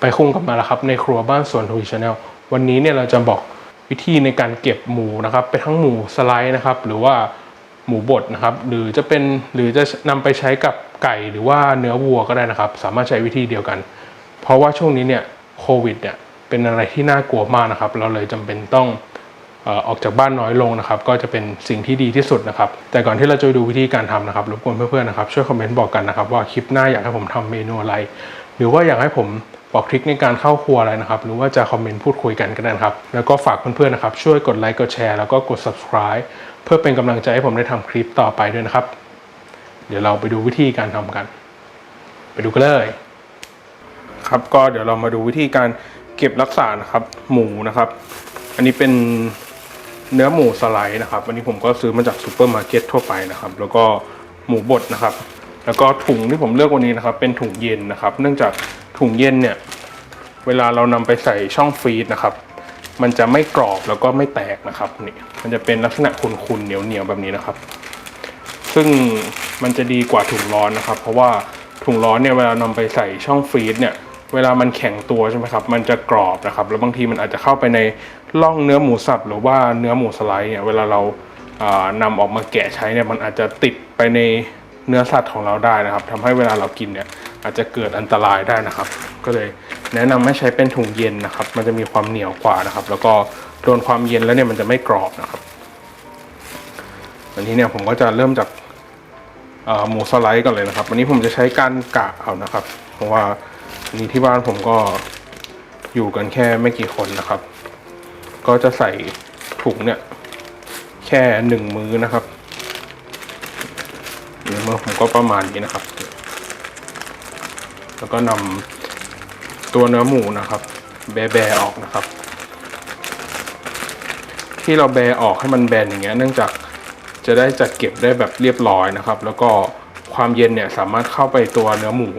ไปคุ้งกลับมาแล้วครับในครัวบ้านสวนทวีชาแนลวันนี้เนี่ยเราจะบอกวิธีในการเก็บหมูนะครับไปทั้งหมูสไลด์นะครับ หรือว่าหมูบดนะครับ หรือจะเป็นหรือจะนำไปใช้กับไก่หรือว่าเนื้อวัวก็ได้นะครับ สามารถใช้วิธีเดียวกัน เพราะว่าช่วงนี้เนี่ยโควิดเนี่ยเป็นอะไรที่น่ากลัวมากนะครับ เราเลยจำเป็นต้องออกจากบ้านน้อยลงนะครับ ก็จะเป็นสิ่งที่ดีที่สุดนะครับ แต่ก่อนที่เราจะดูวิธีการทำนะครับรบกวนเพื่อนๆนะครับช่วยคอมเมนต์บอกกันนะครับ ว่าคลิปหน้าอยากให้ผมทำเมนูอะไร หรือว่าอยากให้ผม บอกทริคในการเข้าครัวอะไรนะครับ หรือว่าจะคอมเมนต์พูดคุยกันก็ได้นะครับ แล้วก็ฝากเพื่อนๆนะครับ ช่วยกดไลค์กดแชร์แล้วก็กด subscribe เพื่อเป็นกำลังใจให้ผมได้ทำคลิปต่อไปด้วยนะครับ เดี๋ยวเราไปดูวิธีการทำกัน ไปดูกันเลยครับก็เดี๋ยวเรามาดูวิธีการเก็บรักษานะครับ หมูนะครับ อันนี้เป็นเนื้อหมูสไลด์นะครับ อันนี้ผมก็ซื้อมาจากซูเปอร์มาร์เก็ตทั่วไปนะครับ แล้วก็หมูบดนะครับ แล้วก็ถุงที่ผมเลือกวันนี้นะครับ เป็นถุงเย็นนะครับ เนื่องจาก ถุงเย็นเนี่ย เวลาเรานำไปใส่ช่องฟรีซนะครับ มันจะไม่กรอบแล้วก็ไม่แตกนะครับนี่มันจะเป็นลักษณะคุนๆเหนียวๆแบบนี้นะครับ ซึ่งมันจะดีกว่าถุงร้อนนะครับ เพราะว่าถุงร้อนเนี่ยเวลานำไปใส่ช่องฟรีซเนี่ยเวลามันแข็งตัวใช่ไหมครับ มันจะกรอบนะครับ แล้วบางทีมันอาจจะเข้าไปในร่องเนื้อหมูสับหรือว่าเนื้อหมูสไลด์เนี่ย เวลาเราอ่านำออกมาแกะใช้เนี่ย มันอาจจะติดไปใน เนื้อสัตว์ของเราได้นะครับทำให้เวลาเรากินเนี่ยอาจจะเกิดอันตรายได้นะครับ ก็เลยแนะนำให้ใช้เป็นถุงเย็นนะครับ มันจะมีความเหนียวกว่านะครับ แล้วก็โดนความเย็นแล้วเนี่ยมันจะไม่กรอบนะครับอันนี้เนี่ยผมก็จะเริ่มจากหมูสไลด์ก่อนเลยนะครับ วันนี้ผมจะใช้การกะเอานะครับ เพราะว่านนี้ที่บ้านผมก็อยู่กันแค่ไม่กี่คนนะครับ ก็จะใส่ถุงเนี่ยแค่หนึ่งมือนะครับ อผมก็ประมาณนี้นะครับ แล้วก็นำตัวเนื้อหมูนะครับ แบะแบออกนะครับ ที่เราแบะออกให้มันแบนอย่างเงี้ยเนื่องจากจะได้จัดเก็บได้แบบเรียบร้อยนะครับ แล้วก็ความเย็นเนี่ยสามารถเข้าไปตัวเนื้อหมู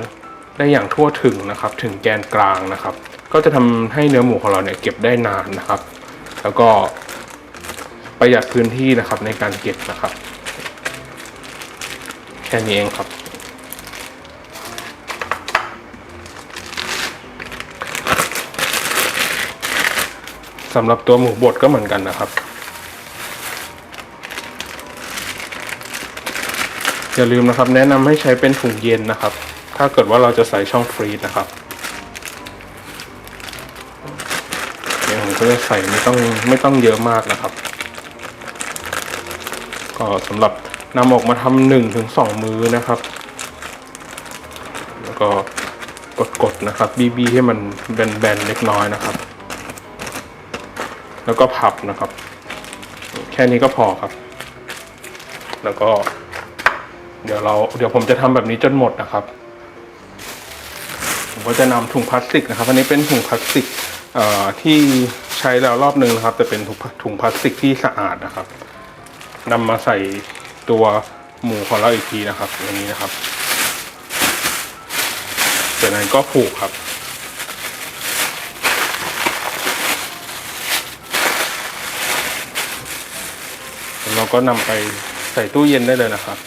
ได้อย่างทั่วถึงนะครับ ถึงแกนกลางนะครับ ก็จะทำให้เนื้อหมูของเราเนี่ยเก็บได้นานนะครับ แล้วก็ประหยัดพื้นที่นะครับในการเก็บนะครับ ค่นี้เองครับ สำหรับตัวหมูบดก็เหมือนกันนะครับ อย่าลืมนะครับ แนะนำให้ใช้เป็นถุงเย็นนะครับ ถ้าเกิดว่าเราจะใส่ช่องฟรีซนะครับเดี๋ยวผมก็จะใส่ไม่ต้องไม่ต้องเยอะมากนะครับ ก็สำหรับ นำออกมาทำหนึ่งถึงสองมือนะครับ แล้วก็กดๆนะครับบีบีให้มันแบนๆเล็กน้อยนะครับ แล้วก็พับนะครับ แค่นี้ก็พอครับ แล้วก็ เดี๋ยวเราเดี๋ยวผมจะทำแบบนี้จนหมดนะครับ ผมก็จะนำถุงพลาสติกนะครับ อันนี้เป็นถุงพลาสติกที่ใช้แล้วรอบนึงนะครับ แต่เป็นถุงพลาสติกที่สะอาดนะครับนำมาใส่ ตัวหมูของเราอีกทีนะครับอย่างนี้นะครับจากนั้นก็ผูกครับแล้วเราก็นำไปใส่ตู้เย็นได้เลยนะครับ